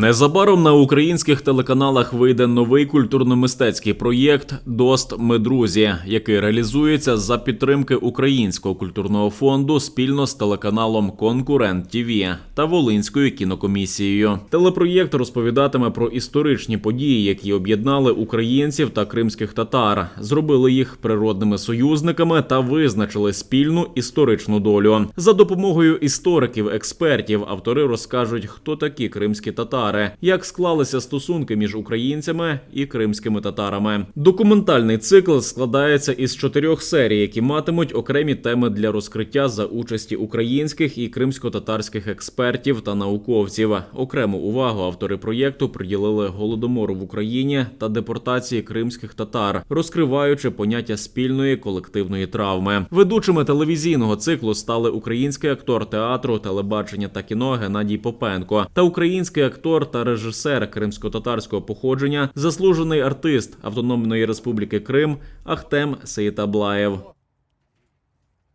Незабаром на українських телеканалах вийде новий культурно-мистецький проєкт Дост ми друзі, який реалізується за підтримки Українського культурного фонду спільно з телеканалом Конкурент ТІВІ та Волинською кінокомісією. Телепроєкт розповідатиме про історичні події, які об'єднали українців та кримських татар, зробили їх природними союзниками та визначили спільну історичну долю. За допомогою істориків, експертів, автори розкажуть, хто такі кримські татари, як склалися стосунки між українцями і кримськими татарами. Документальний цикл складається із чотирьох серій, які матимуть окремі теми для розкриття за участі українських і кримсько-татарських експертів та науковців. Окрему увагу автори проєкту приділили голодомору в Україні та депортації кримських татар, розкриваючи поняття спільної колективної травми. Ведучими телевізійного циклу стали український актор театру, телебачення та кіно Геннадій Попенко та український актор та режисер кримсько-татарського походження, заслужений артист Автономної Республіки Крим Ахтем Сейтаблаєв.